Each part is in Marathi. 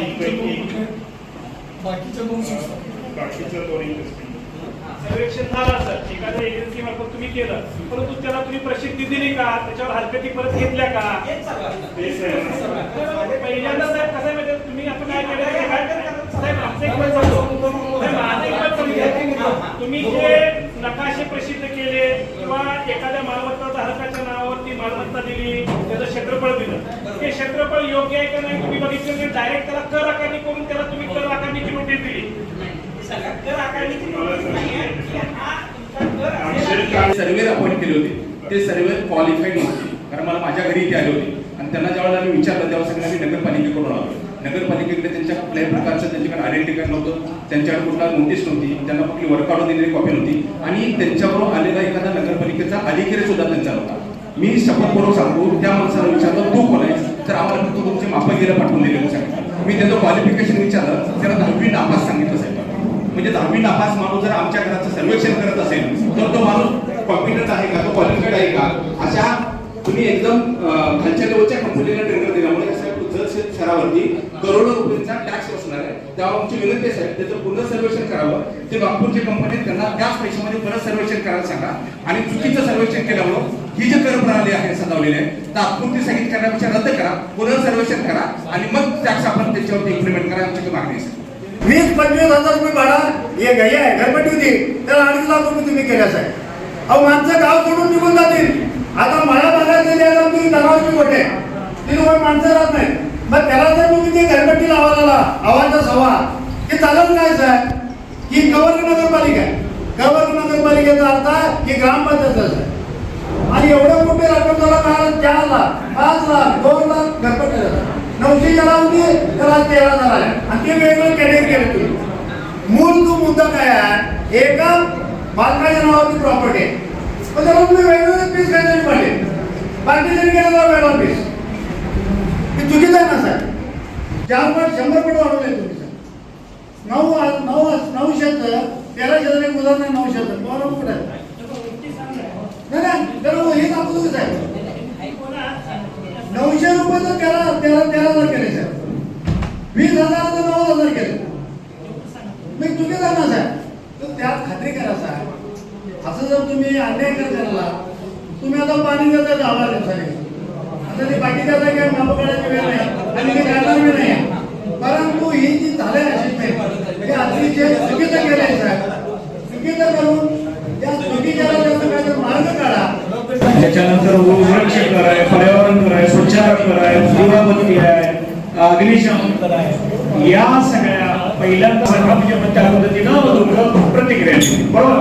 बाकीच्या दोन? एक बाकीच्या दोन संस्था बाकीच्या दोन सर्वेक्षण झालं असेल एखाद्या एजन्सी मार्फत तुम्ही केलं. परंतु त्याला तुम्ही प्रसिद्धी दिली का? त्याच्यावर हरकती परत घेतल्या का. तर पहिल्यांदा साहेब कसं आहे माहिती आहे, तुम्ही आपण काय केलं? ते काय साहेब आमचं एक मत सांगतो. साहेब, माझं एक मत सांगतो. तुम्ही जे नकाशे प्रसिद्ध केले किंवा एखाद्या मालमत्ता धारकाच्या नावावरती मालमत्ता दिली त्याचं क्षेत्रफळ दिलं. ते क्षेत्रफळ योग्य आहे का नाही तुम्ही बघितलं डायरेक्ट त्याला कर आकारणी करून त्याला तुम्ही कर आकारणीची नोटीस दिली. हा. सर्वे अपॉइंट केले होते ते सर्वे क्वालिफाईड नव्हते. कारण मला माझ्या घरी इथे आले होते. आणि त्यांना ज्यावेळेला मी विचारलं तेव्हा सगळ्यांना नगरपालिकेकडून आलो. नगरपालिकेकडे त्यांच्या कुठल्याही प्रकारचं त्यांच्याकडे आयडेंटिटी कार्ड नव्हतं. त्यांच्याकडे कुठला नोटीस नव्हती. त्यांना कुठली वर्क ऑर्डर दिलेली कॉपी नव्हती. आणि त्यांच्याबरोबर आलेला एखादा नगरपालिकेचा अधिकारी सुद्धा त्यांचा नव्हता. मी शपथपूर्वक सांगतो त्या माणसाला विचारलं तू कोण आहेस? तर आम्हाला फक्त तुमचे मापगिरा पाठवून दिले सांगितलं. मी त्याचं क्वालिफिकेशन विचारलं त्याला दहावी नापास सांगितलं साहेब. म्हणजे दहावी नापास माणूस जर आमच्या घराचं सर्वेक्षण करत असेल तर तो माणूस कॉम्पिटंट आहे का? तो क्वालिफाईड आहे का? अशा तुम्ही एकदम खालच्या लेवलच्या कंपनीला ट्रेनर दिल्यामुळे कसं जर करोडो रुपयांचा टॅक्स बसणार आहे. तेव्हा आमची विनंती आहे साहेब त्याचं पुन्हा सर्वेक्षण करावं. ते नागपूरची कंपनी त्यांना त्याच पैशामध्ये परत सर्वेक्षण करायला सांगा. आणि चुकीचं सर्वेक्षण केल्यामुळं ही जी कर प्रणाली आहे सजावलेली आहे तात्पुरती स्थगित करण्यापेक्षा रद्द करा पुन्हा सर्वेक्षण करा आणि मग टॅक्स आपण त्याच्यावरती इम्प्लिमेंट करा आमची मागणी आहे वीस पंचवीस हजार रुपये भाडा हे घरी आहे घरपट्टी होती तर अडीच लाख रुपये तुम्ही केल्या आहे अहो माणसं गाव सोडून निघून जातील. आता मला भागात गेले तुम्ही दहा रुपये तीन तिथे माणसं राहत नाही मग त्याला जर तुम्ही ते घरपट्टी लावायला आला आवाजचा सवा हे चालत काय साहेब ही गवर्नर नगरपालिका आहे. गवर्नर नगरपालिकेचा अर्थ आहे की ग्रामपंचायत आहे आणि एवढं मोठे रक्कम झाला मिळालं चार लाख पाच लाख दोन लाख घरपट्टी झाला. नऊशे ज्याला होती त्याला तेरा झाला. आणि ते वेगळं कॅरियर केलं तुम्ही. मूल तो मुद्दा काय आहे एका मालकाच्या नावाची प्रॉपर्टी आहे. पण त्याला तुम्ही वेगवेगळे पीस काहीतरी पाहिजे केलं तर वेगळा पीस चुकीचं आहे ना साहेब. चार पट शंभर पट वाढवले तुम्ही साहेब. नऊ नऊ नऊशेचं तेराशे एक उदाहरण आहे नऊशेचं बरोबर कुठे आहे? नाही नाही त्याला हो, हे दाखवतो कसं आहे नऊशे रुपये तर तेरा त्याला तेरा हजार केले सर वीस हजार तर नऊ हजार केले. मी तुम्ही जाणार साहेब. तर त्यात खात्री करा साहेब. असं जर तुम्ही अन्याय करताना तुम्ही आता पाणी देता दहा आहे आता ते बाकीच्या काही माप काढायची वेळ नाही. आणि ते करणार बी नाही. परंतु ही जी झाले अशी हे अतिशय चुकीचं केलंय साहेब. चुकीचं करून त्या चुकीच्या काहीतरी मार्ग काढा. त्याच्यानंतर वृक्ष कर आहे पर्यावरण कर आहे स्वच्छता कर आहे दिवाबत्ती आहे अग्निशमन कर आहे या सगळ्या पहिल्यांदा सरकारच्या त्या पद्धतीनं लोक प्रतिक्रिया दिली. बरोबर?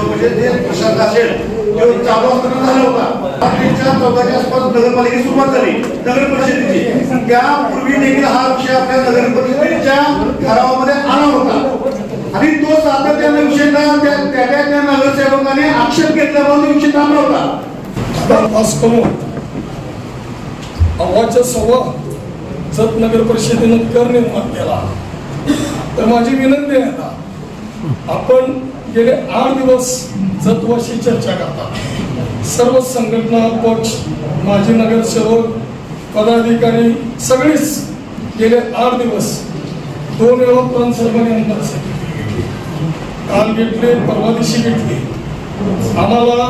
म्हणजे जे प्रशासन असेल तो चालू असताना झाला होता. रात्रीच्या चौदाच्या आसपास नगरपालिकेची सुरुवात झाली नगर परिषदेची. त्यापूर्वी देखील हा विषय आपल्या नगर परिषदेच्या ठरावामध्ये आला होता. आणि तो सातत्याने विषय त्या त्या त्या नगरसेवकाने आक्षेप घेतल्यामुळे तो विषय थांबला होता. अव्वाच्या सव्वा जत नगर परिषदेनं कर निर्माण केला. तर माझी विनंती आहे आता आपण गेले आठ दिवस जतवाशी चर्चा करतात. सर्व संघटना पक्ष माजी नगरसेवक पदाधिकारी सगळीच गेले आठ दिवस. दोन वेळा प्राण सर्वांनी आमदार काल घेतले परवा दिवशी घेतली. आम्हाला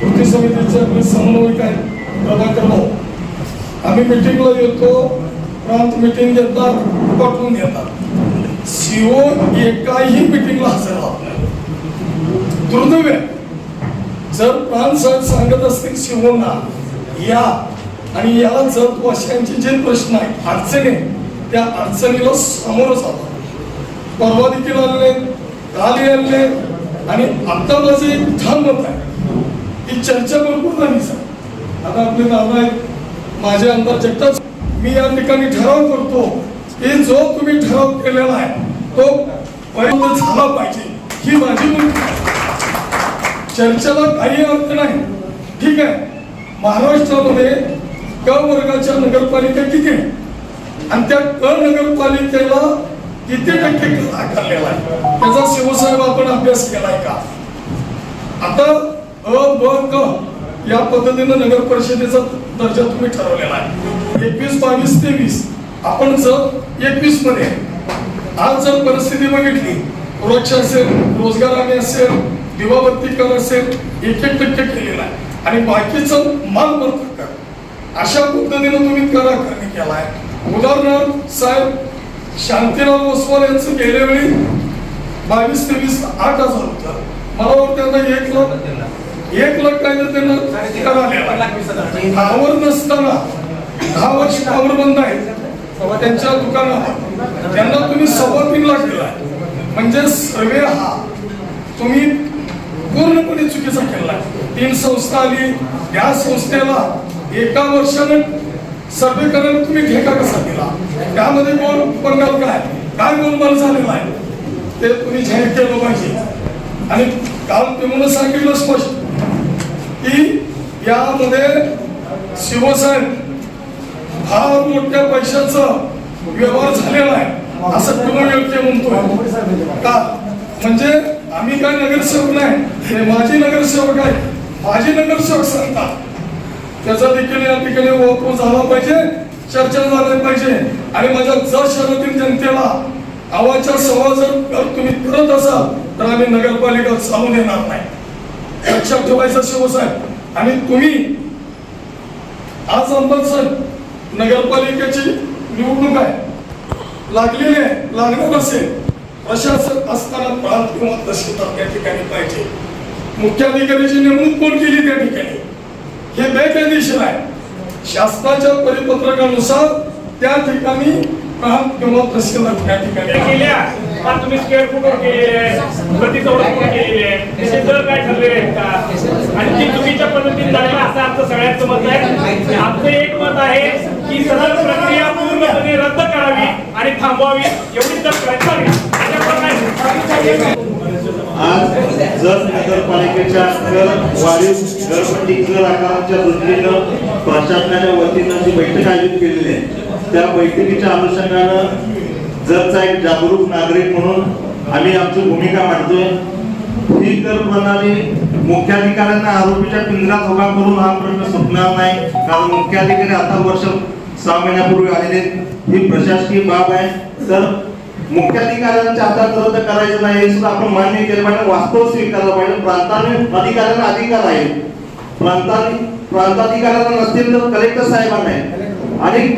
कृती समितीचे आपले समन्वयक आहेत प्रभाकर भाऊ. आम्ही मिटिंगला येतो प्रांत मिटिंग घेतात पाठवून घेतात सीओ एकाही मिटिंगला हजर राहत नाही. दुर्दैव जर प्राण साहेब सांगत असतील सीओना या आणि या जत जे प्रश्न आहेत अडचणी त्या अडचणीला सामोरं जातात परवा देखील आलेले काल आलेले आणि आता माझं एक ठाम मत आहे. ही चर्चा भरपूर झाली सर. आता आपले दादा आहेत माझे आमदार जगताच मी या ठिकाणी ठराव करतो की जो तुम्ही ठराव केलेला आहे तो पर्यंत झाला पाहिजे. ही माझी भूमिका आहे. चर्चेला काही अर्थ नाही. ठीक आहे. महाराष्ट्रामध्ये क वर्गाच्या नगरपालिका किती आहे आणि त्या क नगरपालिकेला किती टक्के कर आकारलेला आहे? त्याचा शिवसाहेब आपण अभ्यास केलाय का? आता अ ब क या पद्धतीनं नगर परिषदेचा दर्जा तुम्ही ठरवलेला आहे. एकवीस बावीस तेवीस. आपण जर एकवीसमध्ये आज जर परिस्थिती बघितली वृक्ष असेल रोजगार आणि असेल दिवाबत्ती कर असेल एक एक टक्के केलेला आहे. आणि बाकीचं मालमत्ता कर. अशा पद्धतीनं तुम्ही कर आकारणी केलाय. उदाहरणार्थ साहेब शांतीराम ओसवाल यांचं गेल्या वेळी बावीस तेवीस आठ हजार होतं. मला वाटतं आता एक लाख एक लाख काय तर त्यांना दहावर नसताना दहा वर्ष पावर बंद आहे. त्यांच्या दुकानावर त्यांना तुम्ही सव्वा तीन लाख दिलाय. म्हणजे सर्वे हा. तुम्ही पूर्णपणे चुकीचा केला तीन संस्था आली. या संस्थेला एका वर्षानं सर्वेकरण तुम्ही ठेका कसा दिला त्यामध्ये कोण बंगाल काय? काय गोलमाल झालेला आहे? ते तुम्ही जाहीर केलं पाहिजे. आणि काल तुम्हाला सांगितलं स्पष्ट की यामध्ये शिवसाहेब फार मोठ्या पैशाचा व्यवहार झालेला आहे. असं तुम्ही योग्य म्हणतोय. का? म्हणजे आम्ही काय नगरसेवक नाही ते माजी नगरसेवक आहे माजी नगरसेवक सांगतात. त्याचा देखील या ठिकाणी वापर झाला पाहिजे चर्चा झाली पाहिजे. आणि माझ्या जर शहरातील जनतेला गावाच्या सवा जर तुम्ही करत असाल तर आम्ही नगरपालिका चालू देणार नाही. लक्षात ठेवायचं शिवसाहेब. आणि तुम्ही आज साहेब नगरपालिकेची निवडणूक आहे. लागलेली आहे लागणार असेल. प्रशासक असताना प्रांत किंवा तहसीलदार त्या ठिकाणी पाहिजे. मुख्याधिकाऱ्याची नेमणूक कोण केली त्या ठिकाणी? हे बेकायदेशीर आहे. शासनाच्या परिपत्रकानुसार त्या ठिकाणी प्रांत किंवा तहसीलदार त्या ठिकाणी तुम्ही स्क्वेअर फुटवर केलेले आहे. प्रतिचौरस फूट केलेले आहे. दर काय ठरलेले आहेत का? आणि ती चुकीच्या पद्धतीने झालेलं असं आमचं सगळ्यांचं मत आहे. आमचं एक मत आहे की सदर प्रक्रिया पूर्णपणे रद्द करावी आणि थांबवावी. एवढी तर काय आज जर नगरपालिकेच्या कर वाढीव घरपट्टी कर आकाराच्या दृष्टीनं प्रशासनाच्या वतीनं जी बैठक आयोजित केलेली आहे त्या बैठकीच्या अनुषंगानं जरचा एक जागरूक नागरिक म्हणून आम्ही आमची भूमिका मांडतोय. ही कर प्रणाली मुख्याधिकाऱ्यांना आरोपीच्या पिंजरात उभा करून हा प्रश्न सुटणार नाही कारण मुख्याधिकारी आता वर्ष सहा महिन्यापूर्वी आलेले ही प्रशासकीय बाब आहे. तर मुख्याधिकाऱ्यांच्या हातात रद्द करायचं नाही हे सुद्धा आपण मान्य केलं पाहिजे वास्तव स्वीकारलं पाहिजे. प्रांताने अधिकाऱ्यांना अधिकार आहे. प्रांताने प्रांताधिकाऱ्यांना नसतील तर कलेक्टर साहेबांना आहे. आणि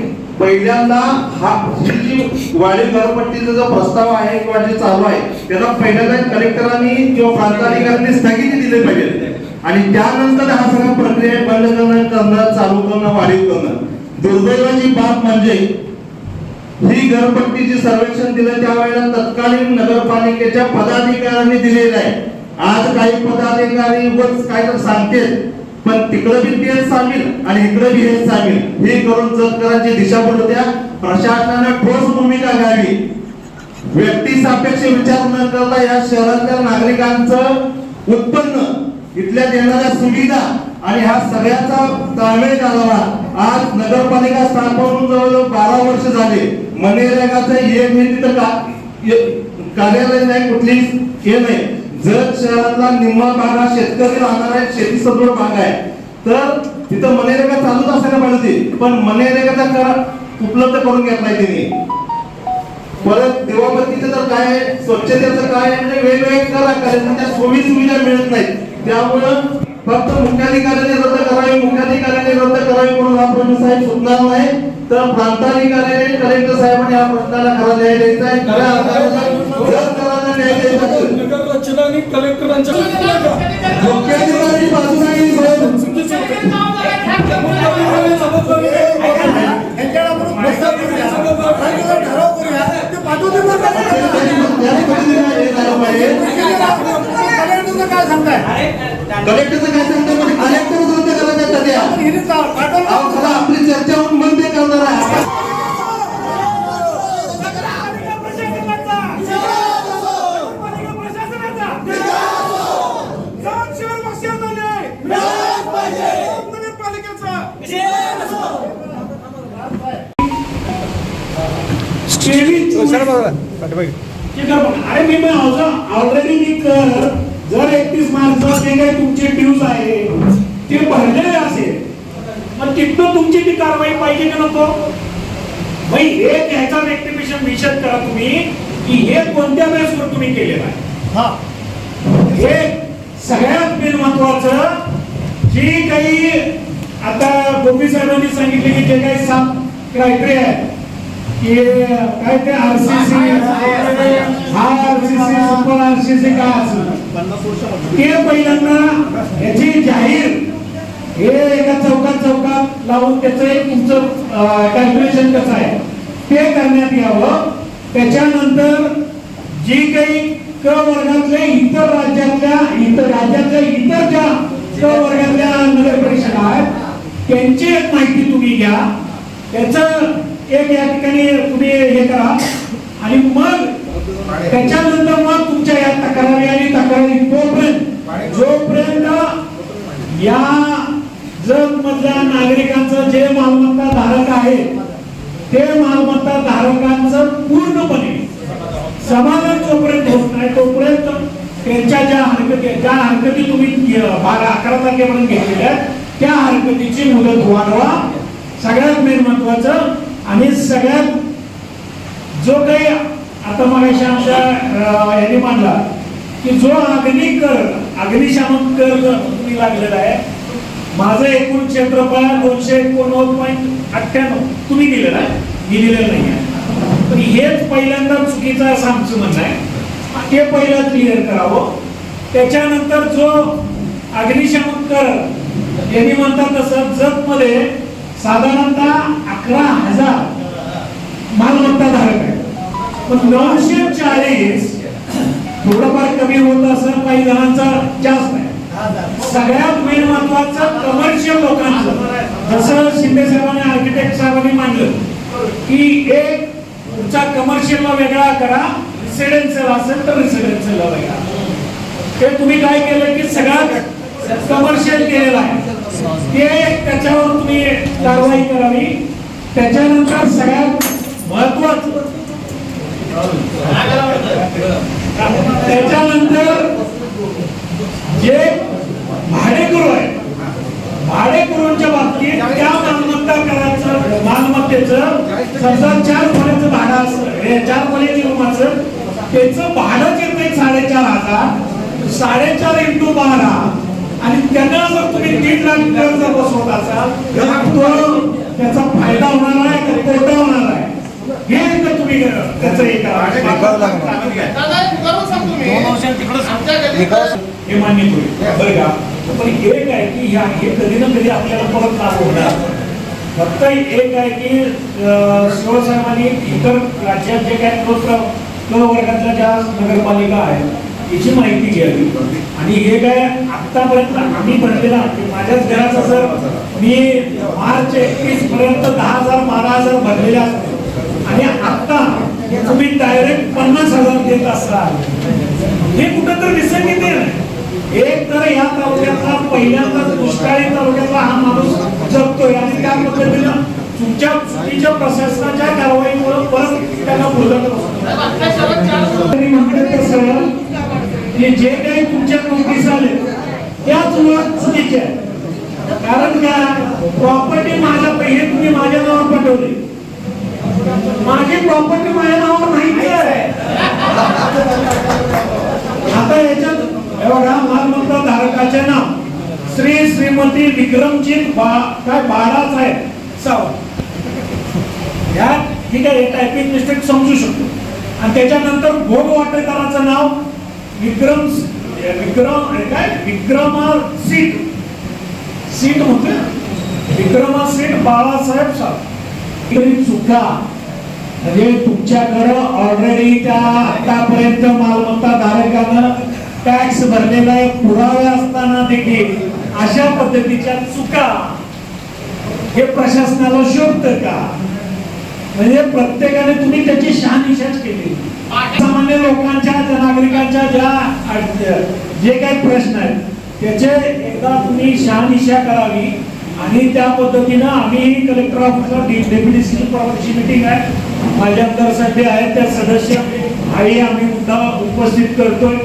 पहिल्यांदा हा जी वाढीव घरपट्टीचा जो प्रस्ताव आहे किंवा जे चालू आहे त्याला पहिल्यांदा कलेक्टरांनी किंवा प्रांताधिकाऱ्यांनी स्थगिती दिली पाहिजे. आणि त्यानंतर हा सगळा प्रक्रिया बंद करणं करणं चालू करणं वाढीव करणं. दुर्दैवाची बाब म्हणजे ही घरपट्टीचे सर्वेक्षण दिलं त्यावेळेला तत्कालीन नगरपालिकेच्या पदाधिकाऱ्यांनी दिलेलं आहे. आज काही पदाधिकारी उगाच काय तर सांगतील पण तिकडं बी तेच सांगेल आणि इकडे बी हेच सांगेल. हे करून जतकरांची दिशाभूल होत्या प्रशासनानं ठोस भूमिका घ्यावी. व्यक्ती सापेक्ष विचार न करता या शहरातल्या नागरिकांचं उत्पन्न इथल्या देणाऱ्या सुविधा आणि ह्या सगळ्याचा ताळमेळ घालावा. आज नगरपालिका स्थापन बारा वर्ष झाले. मनरेगाचं एक हे तिथं का- कार्यालय नाही कुठलीच हे नाही. जर शहरातला निम्मा भाग हा शेतकरी राहणार आहे शेती सदृढ भाग आहे तर तिथं मनरेगा चालूच असायला पाहिजे होती. पण मनरेगाचा कर उपलब्ध करून घेतलाय तिने. परत देवाबत्तीचं तर काय स्वच्छतेचं काय आहे? म्हणजे वेगवेगळे कर आकारले त्या सोयी सुविधा मिळत नाहीत. त्यामुळं फक्त मुख्याधिकाऱ्याने रद्द करावी मुख्याधिकाऱ्याने रद्द करावी म्हणून हा प्रश्न साहेब सुटणार नाही. तर प्रांताधिकाऱ्याने कलेक्टर साहेबांनी या प्रश्नाला खरा न्याय द्यायचा आहे. खऱ्या अर्थानं न्याय कलेक्टरांच्या मुख्याधिकारी ठराव करूया, काय सांगताय? कलेक्टरचं काय सांगतो कलेक्टरच रद्द करायचं सध्या. खरं आपली चर्चा होऊन बंद नाही करणार आहे. बघा. अरे मी ऑलरेडी मी कर जर एकतीस मार्च जे काही तुमचे ड्यूज आहे ते भरलेले असेल मग तिथनं तुमची ती कारवाई पाहिजे का नको? भाई एक ह्याचा रेक्टिफिकेशन निषेध करा तुम्ही की हे कोणत्या बेसवर तुम्ही केलेलं आहे? हे. सगळ्यात मेन महत्वाचं जी काही आता गोपी साहेबांनी सांगितले की जे काही सात क्रायटेरिया आहेत की काय ते आरसीसी हा आरसीसी सुपर आरसीसी काय असेल ते पहिल्यांदा याची जाहीर हे एका चौकात चौकात लावून त्याचं एक तुमचं कॅल्क्युलेशन कसं आहे? ते करण्यात यावं. त्याच्यानंतर जी काही क वर्गातल्या इतर राज्यातल्या इतर राज्यातल्या इतर ज्या क वर्गातल्या नगर परिषदा आहेत त्यांची एक माहिती तुम्ही घ्या. त्याचं एक या ठिकाणी तुम्ही हे करा. आणि मग त्याच्यानंतर मग तुमच्या या तक्रारी आणि तक्रारी तोपर्यंत जोपर्यंत या जग मधल्या नागरिकांचं जे मालमत्ता धारक आहे ते मालमत्ता धारकांचं पूर्णपणे समाधान जोपर्यंत होत नाही तोपर्यंत त्यांच्या ज्या हरकती ज्या हरकती तुम्ही बारा अकरा तारखेपर्यंत घेतलेल्या त्या हरकतीची मुदत वाढवा. सगळ्यात मेन महत्वाचं आणि सगळ्यात जो काही आता मग आमच्या यांनी मांडला की जो अग्निकर अग्निशामक कर तुम्ही लागलेला आहे माझं एकूण क्षेत्रफळ दोनशे एकोणनव्वद पॉईंट अठ्ठ्याण्णव. तुम्ही दिलेलं आहे. मी दिलेलं नाही आहे. पण हेच पहिल्यांदा चुकीचं असं आमचं म्हणणं आहे. ते पहिलं क्लिअर करावं. त्याच्यानंतर जो अग्निशामक कर यांनी म्हणतात तसं जगमध्ये साधारणतः अकरा हजार मालमत्ता धारक पण नऊशे चाळीस थोडंफार कमी होत असं काही जणांचा जास्त आहे. सगळ्यात मेन महत्वाचं कमर्शियल लोकांचं. जसं शिंदे साहेबांनी आर्किटेक्ट साहेबांनी मांडलं की एक तुमचा कमर्शियलला वेगळा करा रेसिडेन्शियल असेल तर रेसिडेन्शियलला वेगळा. ते तुम्ही काय केलं की सगळ्यात कमर्शियल केलेलं आहे. ते त्याच्यावर तुम्ही कारवाई करावी. त्याच्यानंतर सगळ्यात महत्वाचं त्याच्यानंतर जे भाडेकरू आहे भाडेकरूंच्या बाबतीत त्या मालमत्ता कराचं मालमत्तेचं समजा चार खोल्याचं भाडं असं चार खोल्याची रूम असेल त्याचं भाडं येतं साडेचार हजार साडेचार इंटू बारा आणि त्यांना जर तुम्ही दीड लाख जर बसवत असाल तर त्याचा फायदा होणार आहे का? तोटा होणार आहे. हे हे करा हे मान्य करू. बरं का? पण एक आहे की ह्या हे कधी ना कधी आपल्याला परत लागू होणार. फक्त एक आहे की शिवसाहेबांनी इतर राज्यात जे काही क प्र- क वर्गातल्या ज्या नगरपालिका आहेत याची माहिती घ्यावी. आणि हे काय आतापर्यंत आम्ही भरलेला की माझ्याच घराचं जर मी मार्च एकतीस पर्यंत दहा हजार बारा हजार भरलेले असते. आणि आता तुम्ही डायरेक्ट पन्नास हजार देत असाल. हे कुठं तर विसंगीत एक तर या तालुक्यातला पहिल्यांदा दुष्काळी तालुक्यातला हा माणूस जगतोय. आणि त्या पद्धतीनं तुमच्या चुकीच्या प्रशासनाच्या कारवाईमुळे परत त्याला बोलत म्हणते तसं की जे काही तुमच्या नोटीस आले त्याच मुळात चुकीचे आहे. कारण का प्रॉपर्टी माझ्या हे तुम्ही माझ्या नावावर पाठवली. माझी प्रॉपर्टी माझ्या नावावर नाही आहे. आता याच्यात हे बघा मालमत्ता धारकाचे नाव. श्री श्रीमती विक्रमजीत बा काय बाळासाहेब सावंत या ठीक आहे टायपिंग मिस्टेक समजू शकतो. आणि त्याच्यानंतर भोग वाटेकराचं नाव विक्रम विक्रम काय? विक्रमा सीट. सीट म्हणते विक्रमा सीट बाळासाहेब सावंत सुद्धा म्हणजे तुमच्याकडं ऑलरेडी त्या आतापर्यंत मालमत्ता धारकानं टॅक्स भरलेला एक पुरावा असताना देखील अशा पद्धतीच्या चुका हे प्रशासनाला शोधतं का? म्हणजे प्रत्येकाने तुम्ही त्याची शहानिशाच केली. सामान्य लोकांच्या नागरिकांच्या ज्या जे काही प्रश्न आहेत त्याचे एकदा तुम्ही शहानिशा करावी आणि त्या पद्धतीनं आम्ही कलेक्टर ऑफिसला डेप्युटी सी परवाची मिटिंग आहे माझ्या आमदार आहेत त्या सदस्य. हाही आम्ही मुद्दा उपस्थित करतोय.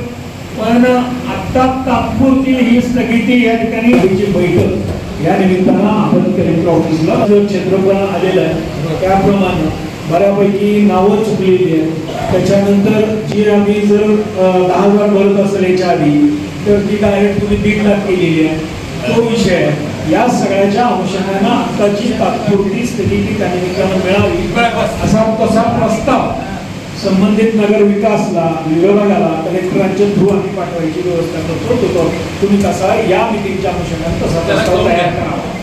पण आता तात्पुरती ही स्थगिती या ठिकाणी बैठक या निमित्तानं आपण कलेक्टर ऑफिसला जो क्षेत्रफळ आलेलं आहे त्याप्रमाणे बऱ्यापैकी नावं चुकलेली आहेत. त्याच्यानंतर जी आम्ही जर दहा हजार भरत असेल याच्या आधी तर ती डायरेक्ट तुम्ही दीड लाख केलेली आहे. तो विषय आहे. या सगळ्याच्या अनुषंगानं आताची तात्पुरती ती त्या निमित्तानं मिळावी. असा तसा प्रस्ताव संबंधित नगर विकासला विभागाला कलेक्टरांच्या थ्रू आम्ही पाठवायची व्यवस्था करतो. तुम्ही तसा या मिटिंगच्या अनुषंगाने तसा प्रस्ताव तयार करावा.